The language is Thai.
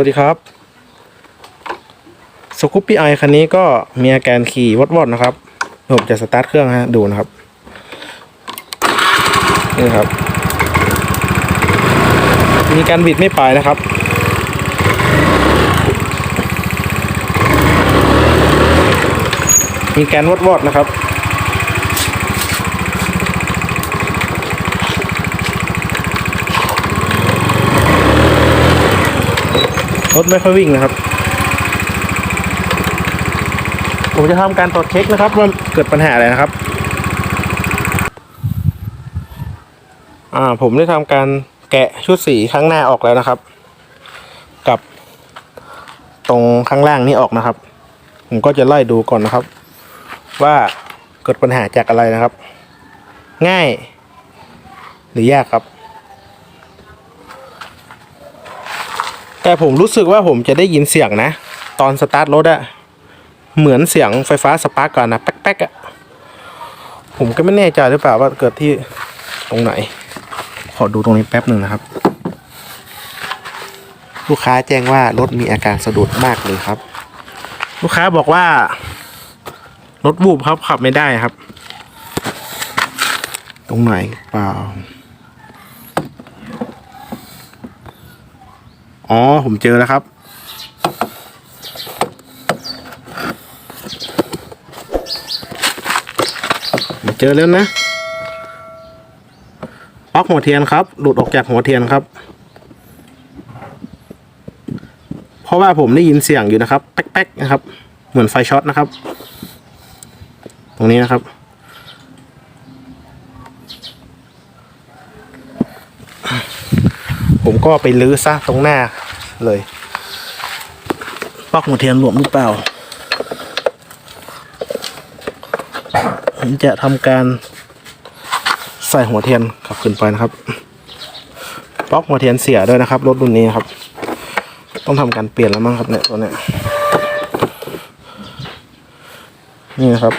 วัสดีครับสกูปปี้ไอคันนี้ก็มีอาการขี่วอดๆนะครับผมจะสตาร์ทเครื่องฮะดูนะครับ นี่ครับ มีการบิดไม่ไปนะครับ มีการวอดๆนะครับ รถไม่ค่อยวิ่งนะครับ ผมจะทำการตรวจเช็คนะครับว่าเกิดปัญหาอะไรนะครับ อ่าผมได้ทำการแกะชุดสีข้างหน้าออกแล้วนะครับ กับ ตรงข้างล่างนี้ออกนะครับ ผมก็จะไล่ดูก่อนนะครับ ว่าเกิดปัญหาจากอะไรนะครับ ง่าย หรือยากครับ แต่ผมรู้สึกว่าผมจะได้ยินเสียงนะ ตอนสตาร์ทรถอะเหมือนเสียงไฟฟ้าสปาร์กก่อนนะแป๊กๆอะผมก็ไม่แน่ใจหรือเปล่าว่าเกิดที่ตรงไหน ขอดูตรงนี้แป๊บหนึ่งนะครับ ลูกค้าแจ้งว่ารถมีอาการสะดุดมากเลยครับ ลูกค้าบอกว่ารถวูบครับขับไม่ได้ครับ ตรงไหนเปล่า อ๋อ ผมเจอแล้วครับ เจอแล้วนะปลั๊กหัวเทียนครับ หลุดออกจากหัวเทียนครับ เพราะว่าผมได้ยินเสียงอยู่นะครับ แป๊กๆนะครับ เหมือนไฟช็อตนะครับ ตรงนี้นะครับผมก็ไปลื้อซะตรงหน้า เลยปลั๊กหัวเทียนหลวมหรือเปล่า ผมจะทำการใส่หัวเทียนขับขึ้นไปนะครับปลั๊กหัวเทียนเสียด้วยนะครับรถรุ่นนี้ครับ ต้องทำการเปลี่ยนแล้วมั้งครับเนี่ยตัวเนี้ยนี่นะครับ